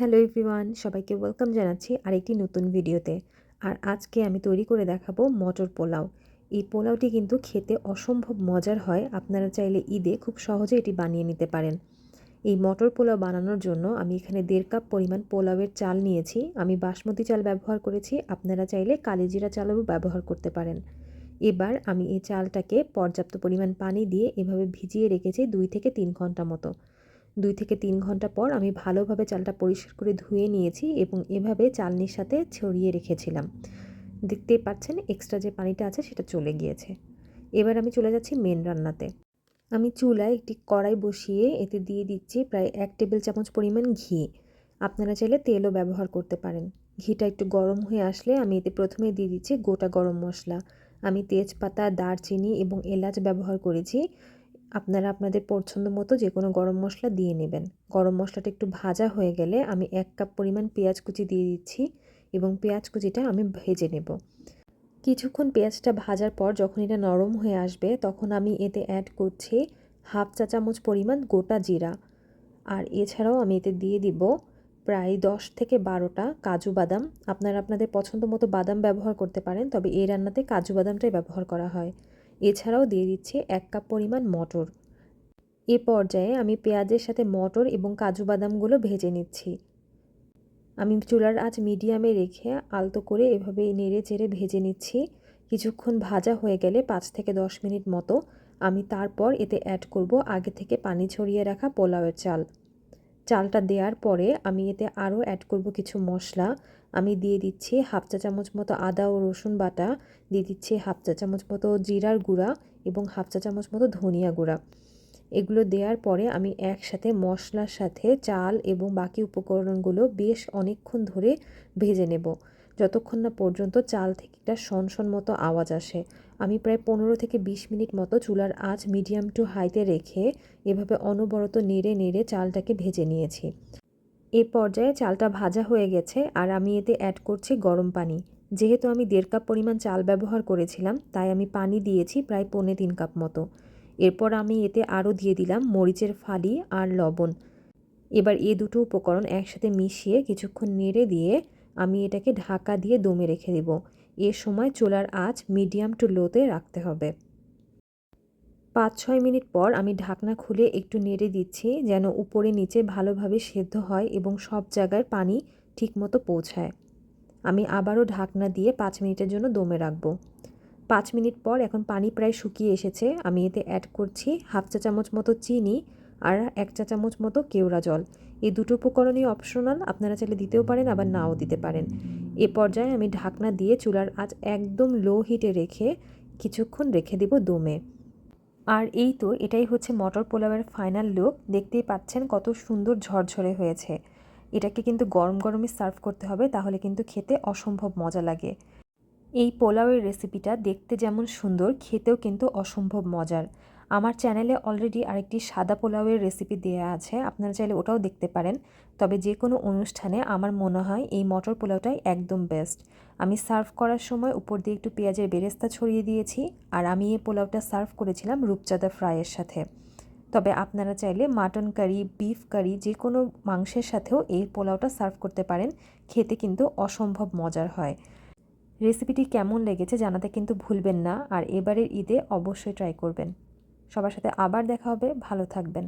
Hello everyone, সবাইকে welcome জানাচ্ছি আরেকটি নতুন ভিডিওতে। আর আজকে আমি তৈরি করে দেখাবো মটর পোলাও। এই পোলাওটি কিন্তু খেতে অসম্ভব মজার হয়, আপনারা চাইলে ঈদে খুব সহজে এটি বানিয়ে নিতে পারেন। এই মটর পোলাও বানানোর জন্য আমি এখানে দেড় কাপ পরিমাণ পোলাওয়ের চাল নিয়েছি। আমি বাসমতি চাল ব্যবহার করেছি, আপনারা চাইলে কালিজিরা চালও ব্যবহার করতে পারেন। এবার আমি এই চালটাকে পর্যাপ্ত পরিমাণ পানি দিয়ে এভাবে ভিজিয়ে রেখেছি দুই থেকে তিন ঘণ্টা মতো। দুই থেকে তিন ঘণ্টা পর আমি ভালোভাবে চালটা পরিষ্কার করে ধুয়ে নিয়েছি এবং এভাবে চালনির সাথে ছড়িয়ে রেখেছিলাম। দেখতেই পাচ্ছেন এক্সট্রা যে পানিটা আছে সেটা চলে গিয়েছে। এবার আমি চলে যাচ্ছি মেন রান্নাতে। আমি চুলায় একটি কড়াই বসিয়ে এতে দিয়ে দিচ্ছি প্রায় এক টেবিল চামচ পরিমাণ ঘি। আপনারা চাইলে তেলও ব্যবহার করতে পারেন। ঘিটা একটু গরম হয়ে আসলে আমি এতে প্রথমে দিয়ে দিচ্ছি গোটা গরম মশলা। আমি তেজপাতা, দারচিনি এবং এলাচ ব্যবহার করেছি। আপনারা আপনাদের পছন্দ মতো যে কোনো গরম মশলা দিয়ে নেবেন। গরম মশলাটা একটু ভাজা হয়ে গেলে আমি এক কাপ পরিমাণ পেঁয়াজ কুচি দিয়ে দিচ্ছি এবং পেঁয়াজ কুচিটা আমি ভেজে নেব। কিছুক্ষণ পেঁয়াজটা ভাজার পর যখন এটা নরম হয়ে আসবে তখন আমি এতে অ্যাড করছি হাফ চা চামচ পরিমাণ গোটা জিরা। আর এছাড়াও আমি এতে দিয়ে দিব প্রায় দশ থেকে বারোটা কাজু বাদাম। আপনারা আপনাদের পছন্দ মতো বাদাম ব্যবহার করতে পারেন, তবে এই রান্নাতে কাজু বাদামটাই ব্যবহার করা হয়। এছাড়াও দিয়ে দিচ্ছি এক কাপ পরিমাণ মটর। এ পর্যায়ে আমি পেঁয়াজের সাথে মটর এবং কাজু বাদামগুলো ভেজে নিচ্ছি। আমি চুলার আঁচ মিডিয়ামে রেখে আলতো করে এভাবে নেড়ে চেড়ে ভেজে নিচ্ছি। কিছুক্ষণ ভাজা হয়ে গেলে পাঁচ থেকে দশ মিনিট মতো আমি তারপর এতে অ্যাড করব আগে থেকে পানি ছড়িয়ে রাখা পোলাওয়ের চাল। চালটা দেওয়ার পরে আমি এতে আরও অ্যাড করব কিছু মশলা। আমি দিয়ে দিচ্ছি হাফ চা চামচ মতো আদা ও রসুন বাটা, দিয়ে দিচ্ছি হাফ চা চামচ মতো জিরার গুঁড়া এবং হাফ চা চামচ মতো ধনিয়া গুঁড়া। এগুলো দেওয়ার পরে আমি একসাথে মশলার সাথে চাল এবং বাকি উপকরণগুলো বেশ অনেকক্ষণ ধরে ভেজে নেব। যতক্ষণ না পর্যন্ত চাল থেকে একটা শনশন মতো আওয়াজ আসে। আমি প্রায় পনেরো থেকে বিশ মিনিট মতো চুলার আঁচ মিডিয়াম টু হাইতে রেখে এভাবে অনবরত নেড়ে নেড়ে চালটাকে ভেজে নিয়েছি। এ পর্যায়ে চালটা ভাজা হয়ে গেছে আর আমি এতে অ্যাড করছি গরম পানি। যেহেতু আমি দেড় কাপ পরিমাণ চাল ব্যবহার করেছিলাম, তাই আমি পানি দিয়েছি প্রায় পৌনে তিন কাপ মতো। এরপর আমি এতে আরও দিয়ে দিলাম মরিচের ফালি আর লবণ। এবার এ দুটো উপকরণ একসাথে মিশিয়ে কিছুক্ষণ নেড়ে দিয়ে আমি এটাকে ঢাকা দিয়ে দমে রেখে দেব। এ সময় চুলার আঁচ মিডিয়াম টু লোতে রাখতে হবে। পাঁচ ছয় মিনিট পর আমি ঢাকনা খুলে একটু নেড়ে দিচ্ছি যেন উপরে নিচে ভালোভাবে সেদ্ধ হয় এবং সব জায়গায় পানি ঠিকমতো পৌঁছায়। আমি আবারও ঢাকনা দিয়ে পাঁচ মিনিটের জন্য দমে রাখব। পাঁচ মিনিট পর এখন পানি প্রায় শুকিয়ে এসেছে। আমি এতে অ্যাড করছি হাফ চা চামচ মতো চিনি আর এক চা চামচ মতো কেওড়া জল। এই দুটো উপকরণই অপশনাল আপনারা চাইলে দিতেও পারেন, আবার নাও দিতে পারেন। এ পর্যায়ে আমি ঢাকনা দিয়ে চুলার আজ একদম লো হিটে রেখে কিছুক্ষণ রেখে দেব দমে। আর এই তো এটাই হচ্ছে মটর পোলাওয়ের ফাইনাল লুক দেখতেই পাচ্ছেন কত সুন্দর ঝরঝরে হয়েছে। এটাকে কিন্তু গরম গরমই সার্ভ করতে হবে, তাহলে কিন্তু খেতে অসম্ভব মজা লাগে। এই পোলাওয়ের রেসিপিটা দেখতে যেমন সুন্দর, খেতেও কিন্তু অসম্ভব মজার। আমার চ্যানেলে অলরেডি আরেকটি সাদা পোলাওয়ের রেসিপি দেওয়া আছে, আপনারা চাইলে ওটাও দেখতে পারেন। তবে যে কোনো অনুষ্ঠানে আমার মনে হয় এই মটর পোলাওটাই একদম বেস্ট আমি সার্ভ করার সময় উপর দিয়ে একটু পেঁয়াজের বেরেস্তা ছড়িয়ে দিয়েছি, আর আমি এই পোলাওটা সার্ভ করেছিলাম রূপচাঁদা ফ্রাইয়ের সাথে। তবে আপনারা চাইলে মাটন কারি বিফ কারি যে কোনো মাংসের সাথেও এই পোলাওটা সার্ভ করতে পারেন, খেতে কিন্তু অসম্ভব মজার হয়। রেসিপিটি কেমন লেগেছে জানাতে কিন্তু ভুলবেন না, আর এবারের ঈদে অবশ্যই ট্রাই করবেন। সবার সাথে আবার দেখা হবে ভালো থাকবেন।